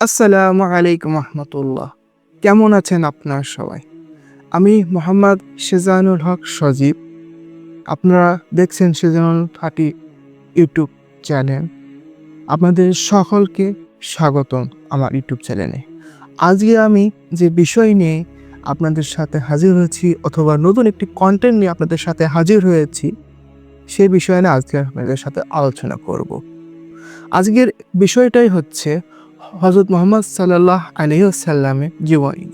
আসসালামু আলাইকুম রহমতুল্লাহ। কেমন আছেন আপনার সবাই? আমি মোহাম্মদ শেজানুল হক সজীব। আপনারা দেখছেন শেজানুল থার্টি ইউটিউব চ্যানেল। আপনাদের সকলকে স্বাগতম আমার ইউটিউব চ্যানেলে। আজকে আমি যে বিষয় নিয়ে আপনাদের সাথে হাজির হয়েছি অথবা নতুন একটি কন্টেন্ট নিয়ে আপনাদের সাথে হাজির হয়েছি সেই বিষয়ে নিয়ে আজকে আপনাদের সাথে আলোচনা করব। আজকের বিষয়টাই হচ্ছে হজরত মোহাম্মদ সাল্লাহ আলহিসাল্লামের জীবনী।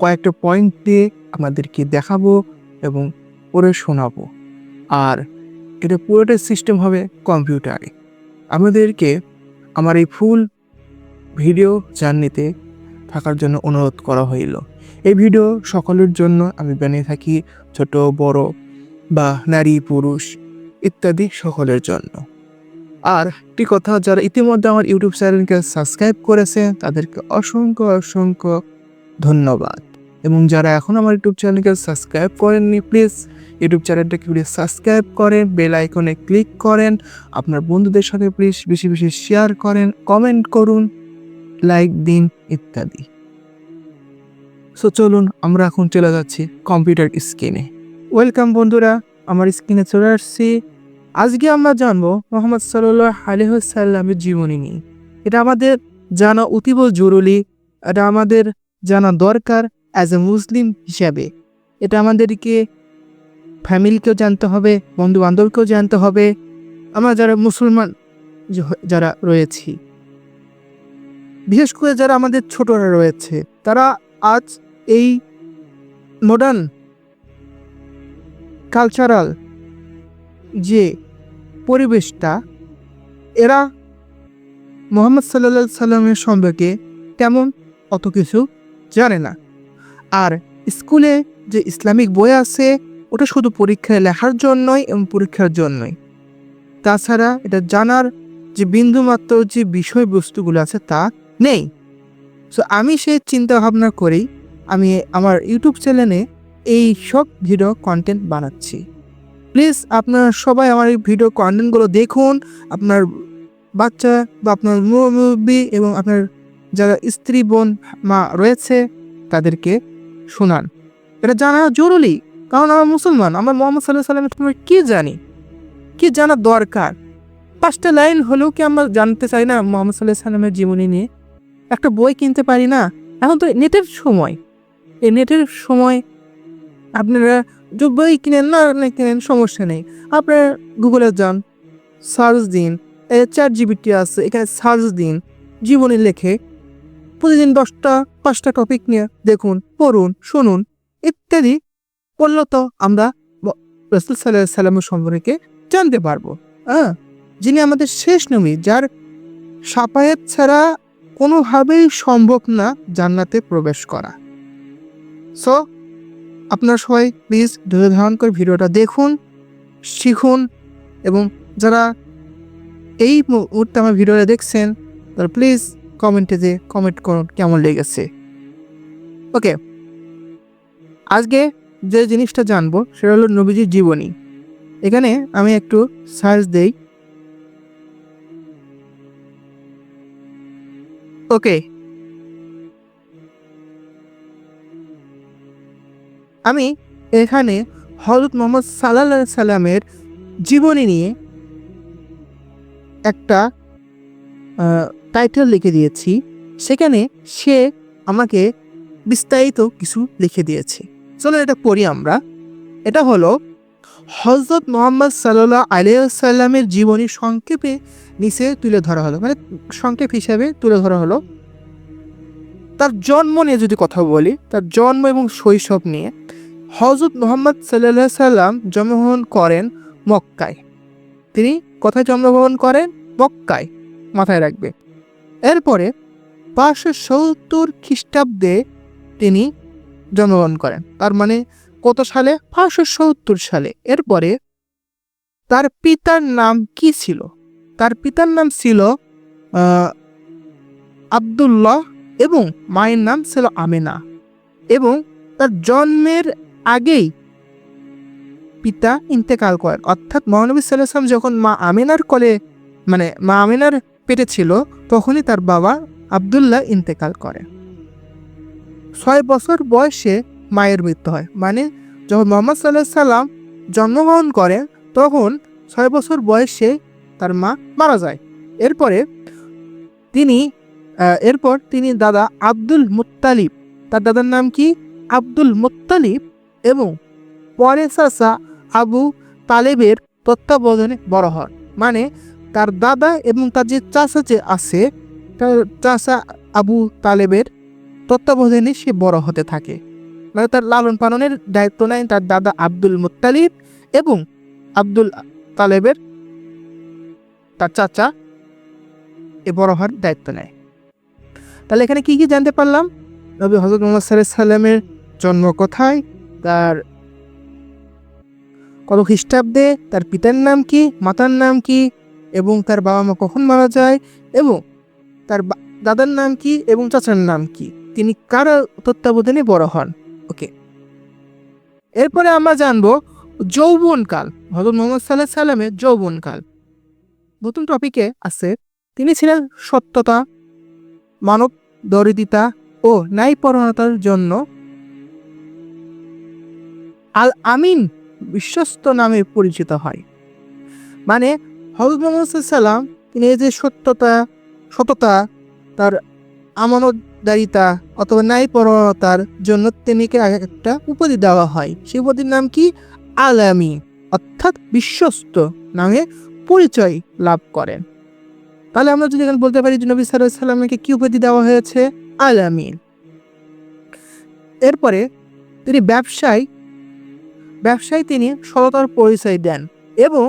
কয়েকটা পয়েন্ট দিয়ে আমাদেরকে দেখাবো এবং পড়ে শোনাবো। আর এটা পুরোটাই সিস্টেম হবে কম্পিউটারে আমাদেরকে আমার এই ফুল ভিডিও জার্নিতে থাকার জন্য অনুরোধ করা হইল। এই ভিডিও সকলের জন্য আমি বানিয়ে থাকি ছোট, বড় বা নারী, পুরুষ ইত্যাদি সকলের জন্য। আর একটি কথা, যারা ইতিমধ্যে আমার ইউটিউব চ্যানেলকে সাবস্ক্রাইব করেছে, তাদেরকে অসংখ্য অসংখ্য ধন্যবাদ। এবং যারা এখন আমার ইউটিউব চ্যানেলকে সাবস্ক্রাইব করেননি, প্লিজ ইউটিউব চ্যানেলটাকে প্লিজ সাবস্ক্রাইব করেন, বেল আইকনে ক্লিক করেন, আপনার বন্ধুদের সাথে প্লিজ বেশি বেশি শেয়ার করেন, কমেন্ট করুন, লাইক দিন, ইত্যাদি। সো চলুন, আমরা এখন চলে যাচ্ছি কম্পিউটার স্ক্রিনে। ওয়েলকাম বন্ধুরা, আমার স্ক্রিনে চলে আসছি আজকে আমরা জানব মোহাম্মদ সাল্লাহ আলহ্লামের জীবনী নিয়ে। এটা আমাদের জানা অতীব জরুরি, এটা আমাদের জানা দরকার অ্যাজ এ মুসলিম হিসাবে। এটা আমাদেরকে ফ্যামিলিকেও জানতে হবে বন্ধু বান্ধবকেও জানতে হবে। আমরা যারা মুসলমান যারা রয়েছি, বিশেষ করে যারা আমাদের ছোটরা রয়েছে, তারা আজ এই মডার্ন কালচারাল যে পরিবেশটা, এরা মোহাম্মদ সাল্লা সাল্লামের সম্পর্কে তেমন অত কিছু জানে না। আর স্কুলে যে ইসলামিক বই আছে, ওটা শুধু পরীক্ষায় লেখার জন্যই এবং পরীক্ষার জন্যই। তাছাড়া এটা জানার যে বিন্দুমাত্র যে বিষয়বস্তুগুলো আছে তা নেই। সো আমি সেই চিন্তা ভাবনা করেই আমি আমার ইউটিউব চ্যানেলে এই সব ভিডিও কন্টেন্ট বানাচ্ছি। প্লিজ আপনারা সবাই আমার এই ভিডিও কন্টেন্টগুলো দেখুন। আপনার বাচ্চা বা আপনার মুরব্বী এবং আপনার যারা স্ত্রী, বোন, মা রয়েছে, তাদেরকে শোনান। এটা জানা জরুরি, কারণ আমরা মুসলমান। আমরা মোহাম্মদ সাল্লাহ সাল্লামের সম্পর্কে কী জানি? কী জানা দরকার? পাঁচটা লাইন হলেও কি আমরা জানতে চাই না মোহাম্মদ সাল্লাহ সাল্লামের জীবনী নিয়ে? একটা বই কিনতে পারি না? এখন তো নেটের সময়। এই নেটের সময় আপনারা বই কিনেন না না কিনেন, সমস্যা নেই। আপনারা গুগলে যান, সার্চ দিন চার জিবিটি আছে, এখানে সার্চ দিন, জীবনী লেখে, প্রতিদিন দশটা, পাঁচটা টপিক নিয়ে দেখুন, পড়ুন, শুনুন, ইত্যাদি করলে তো আমরা রসুল সাল্লাহ সাল্লামের সম্পর্কে জানতে পারব। হ্যাঁ যিনি আমাদের শেষ নবী, যার সাপায়াত ছাড়া কোনোভাবেই সম্ভব না জান্নাতে প্রবেশ করা। সো আপনারা সবাই প্লিজ ধৈর্য ধারণ করে ভিডিওটা দেখুন, শিখুন এবং যারা এই মুহূর্তে আমার ভিডিওটা দেখছেন, তারা প্লিজ কমেন্টে যে কমেন্ট করুন কেমন লেগেছে। ওকে আজকে যে জিনিসটা জানব সেটা হলো নবীজির জীবনী। এখানে আমি একটু সার্চ দেই। ওকে আমি এখানে হজরত মোহাম্মদ সাল্লাহ সাল্লামের জীবনী নিয়ে একটা টাইটেল লিখে দিয়েছি। সেখানে সে আমাকে বিস্তারিত কিছু লিখে দিয়েছে। চলো এটা পড়ি আমরা। এটা হলো হজরত মোহাম্মদ সাল্লাহ আলিয়াল্লামের জীবনী সংক্ষেপে নিচে তুলে ধরা হলো। মানে সংক্ষেপ হিসাবে তুলে ধরা হলো। তার জন্ম নিয়ে যদি কথা বলি, তার জন্ম এবং শৈশব নিয়ে হজরত মোহাম্মদ সাল্লাহ সাল্লাম জন্মগ্রহণ করেন মক্কায়। তিনি কোথায় জন্মগ্রহণ করেন? মক্কায় মাথায় রাখবে। এরপরে পাঁচশো সত্তর খ্রিস্টাব্দে তিনি জন্মগ্রহণ করেন। তার মানে কত সালে? পাঁচশো সত্তর সালে। এরপরে তার পিতার নাম কি ছিল? তার পিতার নাম ছিল আব্দুল্লাহ এবং মায়ের নাম ছিল আমেনা। এবং তার জন্মের আগেই পিতা ইন্তেকাল করেন। অর্থাৎ মহানবী সাল্লাম যখন মা আমিনার কলে মানে মা আমিনার পেটে ছিল, তখনই তার বাবা আবদুল্লাহ ইন্তেকাল করে। ছয় বছর বয়সে মায়ের মৃত্যু হয়। মানে যখন মোহাম্মদ সাল্লাহ সাল্লাম জন্মগ্রহণ করেন, তখন ছয় বছর বয়সে তার মা মারা যায়। এরপরে তিনি এরপর তিনি দাদা আব্দুল মুত্তালিব, তার দাদার নাম কি? আব্দুল মুত্তালিব এবং পরে চাচা আবু তালেবের তত্ত্বাবধানে বড় হন। মানে তার দাদা এবং তার যে চাচা যে আছে, তার চাচা আবু তালেবের তত্ত্বাবধানে সে বড় হতে থাকে। মানে তার লালন পালনের দায়িত্ব নেয় তার দাদা আব্দুল মুত্তালিব এবং আব্দুল তালেবের তার চাচা এ বড় হওয়ার দায়িত্ব নেয়। তাহলে এখানে কি কি জানতে পারলাম? নবী হজরত মোহাম্মদ সাল্লামের জন্ম কোথায় তার কত খ্রিস্টাব্দে, তার পিতার নাম কি, মাতার নাম কি, এবং তার বাবা মা কখন মারা যায়, এবং তার দাদার নাম কি, এবং চাচার নাম কি, তিনি কার তত্ত্বাবধানে বড় হন? ওকে এরপরে আমরা জানব যৌবনকাল হজরত মোহাম্মদ সাল্লাহ সাল্লামের যৌবনকাল। নতুন টপিকে আছে, তিনি ছিলেন সত্যতা মানব দরিদ্রতা ও ন্যায়পরণতার জন্য আল আমিন বিশ্বস্ত নামে পরিচিত হয়। মানে হজরত মোহাম্মদ সাল্লাম তিনি এই যে সত্যতা, সততা, তার আমানতদারিতা অথবা ন্যায়পরণতার জন্য তিনিকে এক একটা উপাধি দেওয়া হয়। সেই উপাধির নাম কি? আলামি অর্থাৎ বিশ্বস্ত নামে পরিচয় লাভ করেন তাহলে আমরা যদি এখানে বলতে পারি নবী সাল্লামকে কি উপাধি দেওয়া হয়েছে? আলামিন এরপরে তিনি ব্যবসায় ব্যবসায় তিনি সততার পরিচয় দেন এবং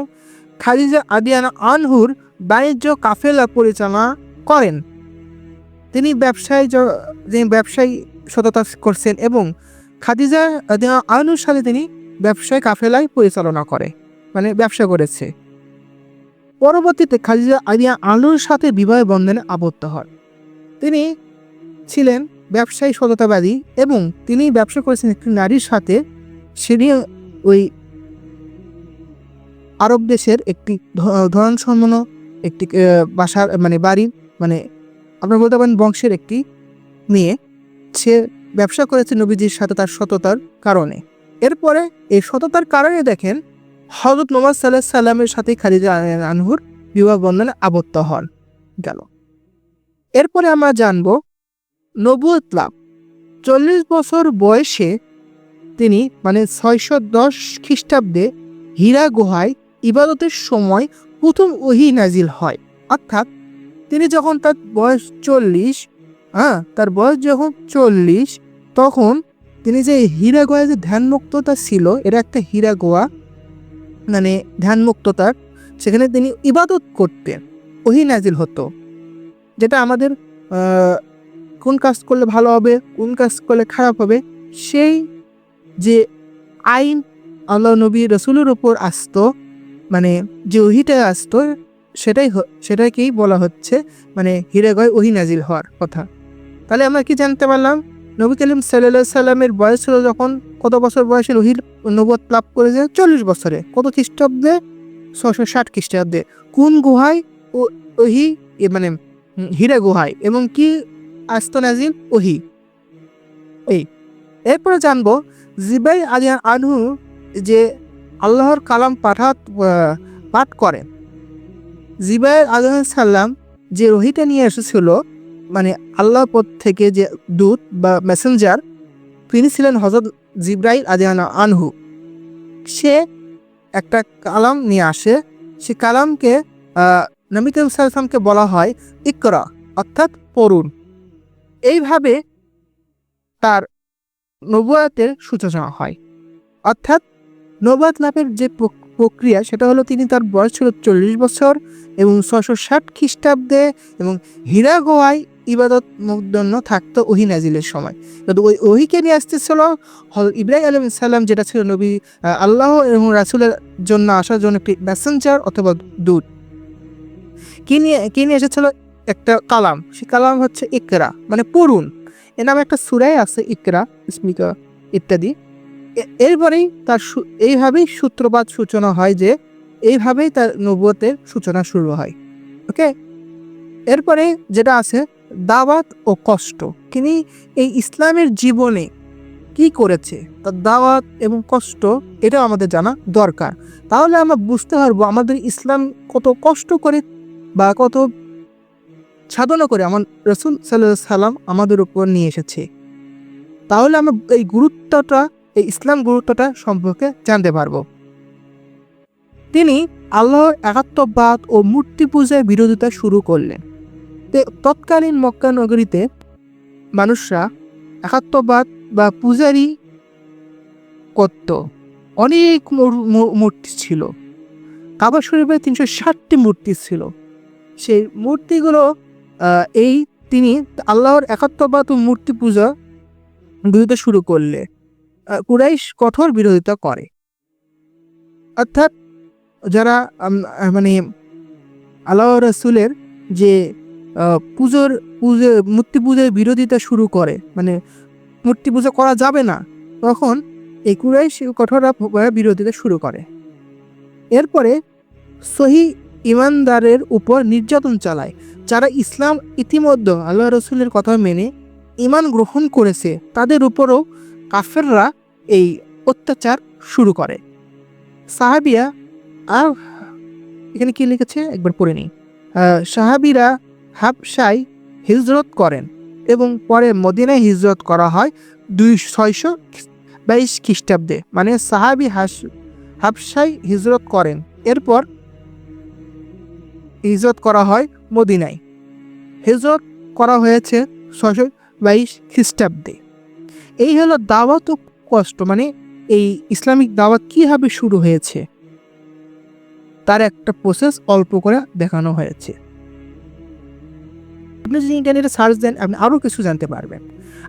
খাদিজা আদিয়ানা আনহুর বাণিজ্য কাফেলা পরিচালনা করেন। তিনি ব্যবসায় যে ব্যবসায়ী সততা করছেন এবং খাদিজা আদিয়ানা আনহুর সাথে তিনি ব্যবসায় কাফেলায় পরিচালনা করে মানে ব্যবসা করেছে। পরবর্তীতে খাদিজা আদিয়া আনহুর সাথে বিবাহ বন্ধনে আবদ্ধ হন। তিনি ছিলেন ব্যবসায়ী সততাবাদী এবং তিনি ব্যবসা করেছেন একটি নারীর সাথে সেটি ওই আরব দেশের একটি ধরন একটি বাসার মানে বাড়ির মানে আপনার বলতে পারেন বংশের একটি মেয়ে। সে ব্যবসা করেছে নবীজির সাথে তার সততার কারণে। এরপরে এই সততার কারণে দেখেন হজরত মোহাম্মদ সাল্লাহ সাল্লামের সাথে খালিজা আনহুর বিবাহ বন্ধনে আবদ্ধ হন, গেল। এরপরে আমরা জানব নবুয়ত লাভ। চল্লিশ বছর বয়সে তিনি মানে ছয়শো দশ খ্রিস্টাব্দে হীরা গুহায় ইবাদতের সময় প্রথম ওহি নাজিল হয়। অর্থাৎ তিনি যখন তার বয়স চল্লিশ হ্যাঁ তার বয়স যখন চল্লিশ, তখন তিনি যে হীরা গোয়ায় যে ধ্যানমুক্ততা ছিল এটা একটা হীরা গোয়া মানে ধ্যানমুক্ততার সেখানে তিনি ইবাদত করতেন, ওহি নাজিল হতো। যেটা আমাদের কোন কাজ করলে ভালো হবে, কোন কাজ করলে খারাপ হবে, সেই যে আইন আল্লাহ নবী রসুলের উপর আসতো মানে যে ওহিটা আসতো, সেটাই সেটাকেই বলা হচ্ছে মানে হিরেগয় ওহি নাজিল হওয়ার কথা। তাহলে আমরা কি জানতে পারলাম? নবী করিম সাল্লাহ সাল্লামের বয়স ছিল যখন কত বছর বয়সে ওহির নবত লাভ করেছে? চল্লিশ বছরে। কত খ্রিস্টাব্দে? ছশো ষাট খ্রিস্টাব্দে। কোন গুহায় ও ওহি মানে হীরা গুহায় এবং কি আস্ত নাজিল? ওহি। এই। এরপরে জানব জিবাই আলিয়ান আনহু যে আল্লাহর কালাম পাঠাত পাঠ করেন জিবাই সাল্লাম যে রহিটা নিয়ে এসেছিল মানে আল্লাহর পথ থেকে যে দূত বা মেসেঞ্জার তিনি ছিলেন হজরত জিব্রাইল আদিয়ানা আনহু। সে একটা কালাম নিয়ে আসে। সে কালামকে করিম সাল্লামকে বলা হয় ইকরা, অর্থাৎ পড়ুন। এইভাবে তার নবুয়াতের সূচনা হয়। অর্থাৎ নবাত লাভের যে প্রক্রিয়া, সেটা হলো তিনি তার বয়স ছিল চল্লিশ বছর এবং ছশো ষাট খ্রিস্টাব্দে এবং হীরা গোয়ায় ইবাদত জন্য থাকতো ওহি নাজিলের সময়। কিন্তু ওই ওহিকে নিয়ে আসতেছিল হল ইব্রাহিম আলম সাল্লাম যেটা ছিল নবী আল্লাহ এবং রাসুলের জন্য আসার জন্য একটি মেসেঞ্জার অথবা দূত। কি নিয়ে কি নিয়ে এসেছিল একটা কালাম? সে কালাম হচ্ছে ইকরা মানে পড়ুন। এ নামে একটা সুরাই আছে, ইকরা স্মিকা ইত্যাদি। এরপরেই তার এইভাবেই সূত্রপাত সূচনা হয় যে, এইভাবেই তার নবুয়তের সূচনা শুরু হয়, ওকে? এরপরে যেটা আছে, দাওয়াত ও কষ্ট। তিনি এই ইসলামের জীবনে কি করেছে? তার দাওয়াত এবং কষ্ট, এটাও আমাদের জানা দরকার। তাহলে আমরা বুঝতে পারব আমাদের ইসলাম কত কষ্ট করে বা কত সাধনা করে আমার রসুল সাল্লাহ সাল্লাম আমাদের উপর নিয়ে এসেছে। তাহলে আমরা এই গুরুত্বটা, এই ইসলাম গুরুত্বটা সম্পর্কে জানতে পারব। তিনি আল্লাহর একাত্মবাদ ও মূর্তি পূজার বিরোধিতা শুরু করলেন। তৎকালীন মক্কা নগরীতে মানুষরা একাত্মবাদ বা পূজারি করত। অনেক মূর- মূর্তি ছিল। কাবা শরীফে তিনশো ষাটটি মূর্তি ছিল। সেই মূর্তিগুলো এই তিনি আল্লাহর একাত্মবাদ ও মূর্তি পূজা বিরোধিতা শুরু করলে কুরাইশ কঠোর বিরোধিতা করে। অর্থাৎ যারা মানে আল্লাহ রসুলের যে পুজোর, পুজো, মূর্তি পূজার বিরোধিতা শুরু করে মানে মূর্তি পূজা করা যাবে না, তখন এই কুরাইশ কঠোর বিরোধিতা শুরু করে। এরপরে সহি ইমানদারের উপর নির্যাতন চালায়, যারা ইসলাম ইতিমধ্যে আল্লাহ রসুলের কথা মেনে ইমান গ্রহণ করেছে, তাদের উপরও কাফেররা এই অত্যাচার শুরু করে। সাহাবিয়া আর এখানে কি লিখেছে? একবার পড়ে নিই। সাহাবিরা হাবসায় হিজরত করেন এবং পরে মদিনায় হিজরত করা হয় দুই ছয়শো বাইশ খ্রিস্টাব্দে। মানে সাহাবি হাস হাবসায় হিজরত করেন। এরপর হিজরত করা হয় মদিনায়। হিজরত করা হয়েছে ছশো বাইশ খ্রিস্টাব্দে। এই হলো দাওয়াত ও কষ্ট মানে এই ইসলামিক দাওয়াত কীভাবে শুরু হয়েছে, তার একটা প্রসেস অল্প করে দেখানো হয়েছে। আপনি যদি ইন্টারনেটে সার্চ দেন, আপনি আরও কিছু জানতে পারবেন।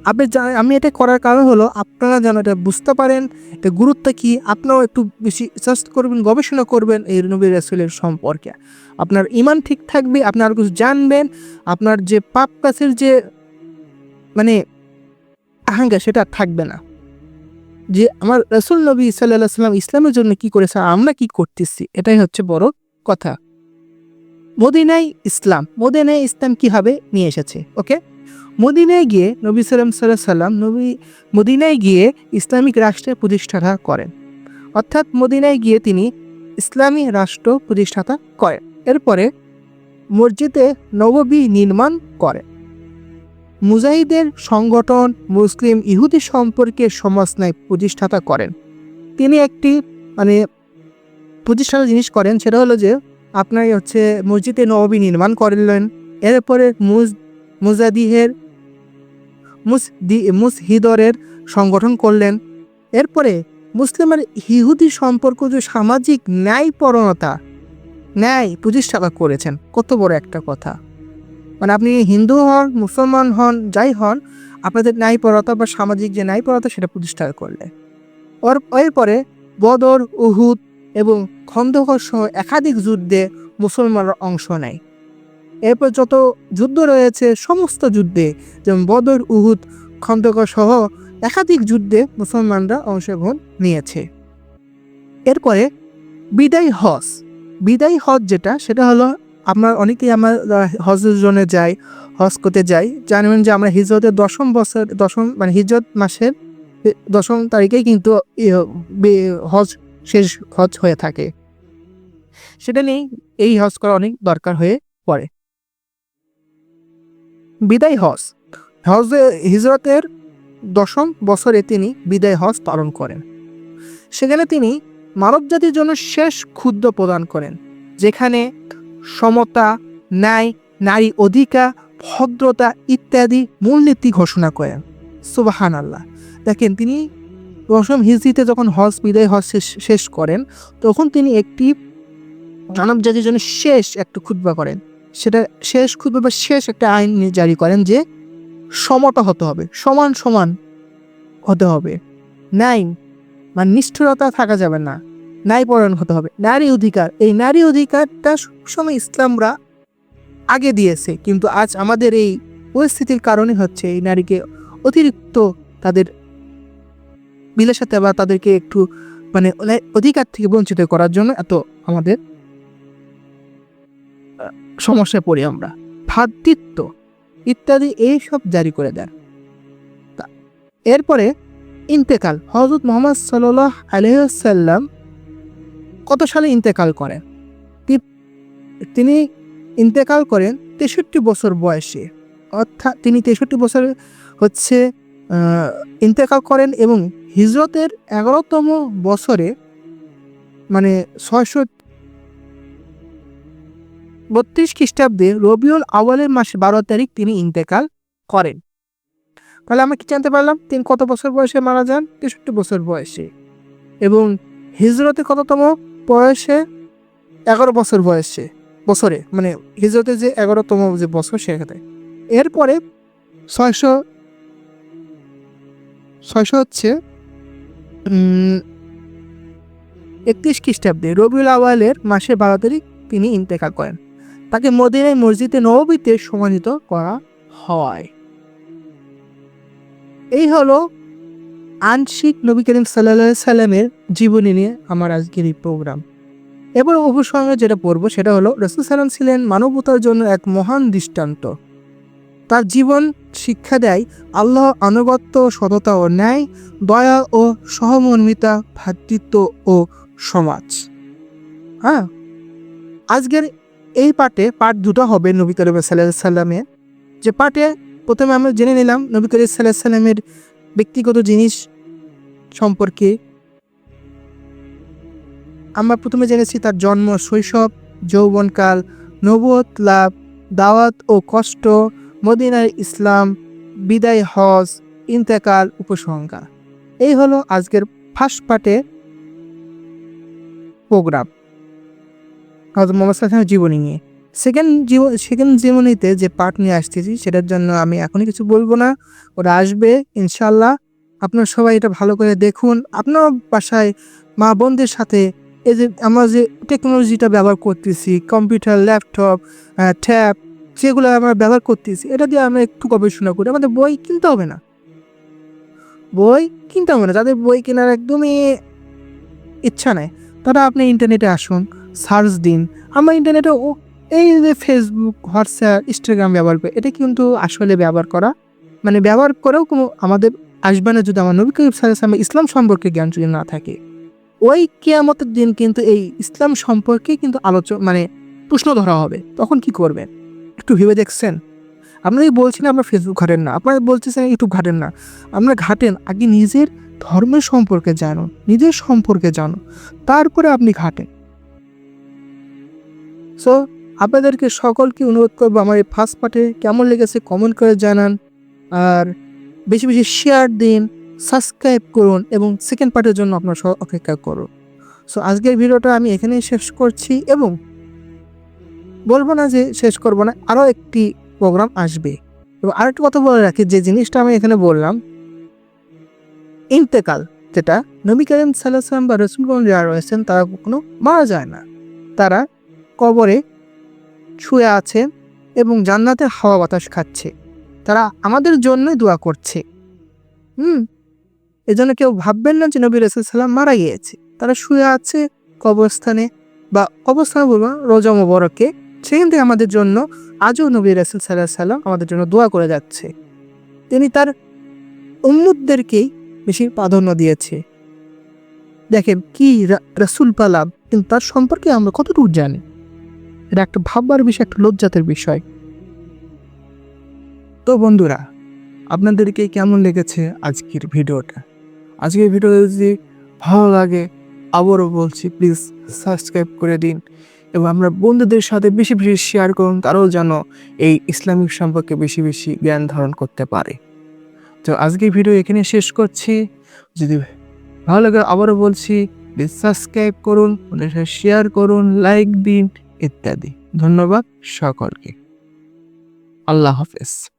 আপনি আমি এটা করার কারণ হলো, আপনারা যেন এটা বুঝতে পারেন এটা গুরুত্ব কী, আপনারাও একটু বেশি সার্চ করবেন, গবেষণা করবেন এই নবী রাসুলের সম্পর্কে। আপনার ইমান ঠিক থাকবে, আপনি আরও কিছু জানবেন, আপনার যে পাপ কাছের যে মানে আহাঙ্গা সেটা থাকবে না। যে আমার রসুল নবী সাল্লাহ সাল্লাম ইসলামের জন্য কি করেছে, আমরা কি করতেছি, এটাই হচ্ছে বড় কথা। মদিনায় ইসলাম। মদিনায় ইসলাম কীভাবে নিয়ে এসেছে? ওকে? মদিনায় গিয়ে নবী সাল্লাম সাল্লাহ সাল্লাম নবী মদিনায় গিয়ে ইসলামিক রাষ্ট্রের প্রতিষ্ঠাতা করেন। অর্থাৎ মদিনায় গিয়ে তিনি ইসলামী রাষ্ট্র প্রতিষ্ঠাতা করেন। এরপরে মসজিদে নববী নির্মাণ করেন। মুজাহিদের সংগঠন মুসলিম ইহুদি সম্পর্কে সমাজনায় প্রতিষ্ঠাতা করেন। তিনি একটি মানে প্রতিষ্ঠাতা জিনিস করেন, সেটা হলো যে আপনার হচ্ছে মসজিদে নববী নির্মাণ করলেন। এরপরে মুজ মুজাদিহের মুসদি মুসহিদরের সংগঠন করলেন। এরপরে মুসলিমের ইহুদি সম্পর্ক যে সামাজিক ন্যায়পরণতা, ন্যায় প্রতিষ্ঠাতা করেছেন। কত বড় একটা কথা। মানে আপনি হিন্দু হন, মুসলমান হন, যাই হন, আপনাদের ন্যায়পরতা বা সামাজিক যে ন্যায়পরতা সেটা প্রতিষ্ঠা করলে ওর এরপরে বদর, উহুদ এবং খন্দকর সহ একাধিক যুদ্ধে মুসলমানরা অংশ নেয়। এরপর যত যুদ্ধ রয়েছে, সমস্ত যুদ্ধে, যেমন বদর, উহুদ, খন্দকর সহ একাধিক যুদ্ধে মুসলমানরা অংশগ্রহণ নিয়েছে। এরপরে বিদায় হজ। বিদায় হজ যেটা, সেটা হলো আমরা অনেকেই আমরা হজের জন্য যাই, হজ করতে যাই। জানবেন যে আমরা হিজরতের দশম বছর, দশম মানে হিজরত মাসের দশম তারিখেই কিন্তু হজ শেষ হজ হয়ে থাকে। সেটা নিয়েই এই হজ করা অনেক দরকার হয়ে পড়ে। বিদায় হজ। হজে হিজরতের দশম বছরে তিনি বিদায় হজ পালন করেন। সেখানে তিনি মানবজাতির জন্য শেষ ক্ষুদ্র প্রদান করেন, যেখানে সমতা, ন্যায়, নারী অধিকার, ভদ্রতা ইত্যাদি মূলনীতি ঘোষণা করেন। সুবাহান আল্লাহ দেখেন, তিনি দশম হিজড়িতে যখন হজ, বিদায় হজ শেষ করেন, তখন তিনি একটি মানব জাতির জন্য শেষ একটা খুতবা করেন। সেটা শেষ খুতবা বা শেষ একটা আইন জারি করেন যে সমতা হতে হবে, সমান সমান হতে হবে। ন্যায় মানে নিষ্ঠুরতা থাকা যাবে না, ন্যায়পরায়ণ হতে হবে। নারী অধিকার, এই নারী অধিকারটা সবসময় ইসলামরা আগে দিয়েছে, কিন্তু আজ আমাদের এই পরিস্থিতির কারণে হচ্ছে এই নারীকে অতিরিক্ত তাদের বিলাসাতে বা তাদেরকে একটু মানে অধিকার থেকে বঞ্চিত করার জন্য এত আমাদের সমস্যায় পড়ি আমরা। ভ্রাতৃত্ব ইত্যাদি এই সব জারি করে দেন। এরপরে ইন্তেকাল। হজরত মোহাম্মদ সাল্লাহ আলহাম কত সালে ইন্তেকাল করেন? তিনি ইন্তেকাল করেন তেষট্টি বছর বয়সে। অর্থাৎ তিনি তেষট্টি বছর হচ্ছে ইন্তেকাল করেন এবং হিজরতের এগারোতম বছরে মানে ছয়শো বত্রিশ খ্রিস্টাব্দে রবিউল আওয়ালের মাসে বারো তারিখ তিনি ইন্তেকাল করেন। তাহলে আমরা কি জানতে পারলাম? তিনি কত বছর বয়সে মারা যান? তেষট্টি বছর বয়সে। এবং হিজরতে কততম বয়সে? এগারো বছর বয়সে। বছরে মানে হিজরতে যে এগারোতম যে বছর সেখানে। এরপরে ছয়শো ছয়শো হচ্ছে একত্রিশ খ্রিস্টাব্দে রবিউল আওয়ালের মাসের বারো তারিখ তিনি ইন্তেকাল করেন। তাকে মদিনায় মসজিদে নবীতে সম্মানিত করা হয়। এই হলো আংশিক নবী করিম সাল্লা সাল্লামের জীবনী নিয়ে আমার আজকের এই প্রোগ্রাম। এবার উপসঙ্গে যেটা পড়ব সেটা হলো, রসুল সাল্লাম ছিলেন মানবতার জন্য এক মহান দৃষ্টান্ত। তার জীবন শিক্ষা দেয় আল্লাহ আনুগত্য, সততা ও ন্যায়, দয়া ও সহমর্মিতা ভ্রাতৃত্ব ও সমাজ। হ্যাঁ? আজকের এই পার্টে পার্ট দুটো হবে নবী করিম সাল্লাহ সাল্লামের। যে পার্টে প্রথমে আমরা জেনে নিলাম নবী করিম সাল্লাহ সাল্লামের ব্যক্তিগত জিনিস সম্পর্কে। আমরা প্রথমে জেনেছি তার জন্ম, শৈশব, যৌবনকাল নবুয়ত লাভ, দাওয়াত ও কষ্ট মদিনার ইসলাম, বিদায় হজ, ইন্তেকাল, উপসংহার। এই হলো আজকের ফার্স্ট পার্টের প্রোগ্রাম। হজরত মোহাম্মদ জীবনী নিয়ে। সেকেন্ড জীবন সেকেন্ড জীবনীতে যে পার্ট নিয়ে আসতেছি, সেটার জন্য আমি এখনই কিছু বলব না। ওরা আসবে ইনশাল্লাহ আপনারা সবাই এটা ভালো করে দেখুন। আপনার বাসায় মা বোনদের সাথে এই যে আমরা যে টেকনোলজিটা ব্যবহার করতেছি, কম্পিউটার, ল্যাপটপ ট্যাব যেগুলো আমরা ব্যবহার করতেছি, এটা দিয়ে আমরা একটু গবেষণা করি। আমাদের বই কিনতে হবে না। বই কিনতে হবে না। যাদের বই কেনার একদমই ইচ্ছা নেই, তারা আপনি ইন্টারনেটে আসুন সার্চ দিন। আমরা ইন্টারনেটে ও এই যে ফেসবুক হোয়াটসঅ্যাপ ইনস্টাগ্রাম ব্যবহার করি, এটা কিন্তু আসলে ব্যবহার করা মানে ব্যবহার করেও কোনো আমাদের আসবে না যদি আমার নবী করিম ইসলাম সম্পর্কে জ্ঞান যদি না থাকে। ওই কেয়ামতের দিন কিন্তু এই ইসলাম সম্পর্কে কিন্তু আলোচনা মানে প্রশ্ন ধরা হবে। তখন কি করবেন? একটু ভেবে দেখছেন? আপনারা বলছেন আপনার ফেসবুক ঘাটেন না, আপনারা বলতেছেন ইউটিউব ঘাটেন না। আপনারা ঘাটেন, আগে নিজের ধর্মের সম্পর্কে জানুন, নিজের সম্পর্কে জানুন, তারপরে আপনি ঘাটেন। সো আপনাদেরকে সকলকে অনুরোধ করব আমার এই ফার্স্ট পার্টে কেমন লেগেছে কমেন্ট করে জানান, আর বেশি বেশি শেয়ার দিন সাবস্ক্রাইব করুন, এবং সেকেন্ড পার্টের জন্য আপনার অপেক্ষা করুন। সো আজকের ভিডিওটা আমি এখানেই শেষ করছি, এবং বলব না যে শেষ করব না আরও একটি প্রোগ্রাম আসবে। এবং আরেকটি কথা বলে রাখি, যে জিনিসটা আমি এখানে বললাম, ইন্তেকাল, যেটা নবী করিম সাল্লাম বা রসুলগঞ্জ যারা রয়েছেন, তারা কখনো মারা যায় না। তারা কবরে শুয়ে আছে এবং জান্নাতে হাওয়া বাতাস খাচ্ছে। তারা আমাদের জন্যই দোয়া করছে। হুম? এজন্য কেউ ভাববেন না যে নবী রসুলাম মারা গিয়েছে। তারা শুয়ে আছে কবরস্থানে বা কবরস্থানে বলব রোজা মোবরকে সেখান থেকে আমাদের জন্য আজও নবী রাসুল সাল্লাহ সাল্লাম আমাদের জন্য দোয়া করে যাচ্ছে। তিনি তার উম্মুদদেরকেই বেশি প্রাধান্য দিয়েছে। দেখেন কি রাসুল পালাম কিন্তু তার সম্পর্কে আমরা কতটুকু জানি? এটা একটা ভাববার বিষয়, একটা লজ্জাতের বিষয়। তো বন্ধুরা, আপনাদেরকে কেমন লেগেছে আজকের ভিডিওটা? আজকের ভিডিও যদি ভালো লাগে, আবারও বলছি প্লিজ সাবস্ক্রাইব করে দিন। এবং আমরা বন্ধুদের সাথে বেশি বেশি শেয়ার করুন, তারাও যেন এই ইসলামিক সম্পর্কে বেশি বেশি জ্ঞান ধারণ করতে পারে। তো আজকে ভিডিও এখানে শেষ করছি। যদি ভালো লাগে আবারও বলছি সাবস্ক্রাইব করুন, ওদের সাথে শেয়ার করুন লাইক দিন, ইত্যাদি। ধন্যবাদ সকলকে। আল্লাহ হাফেজ।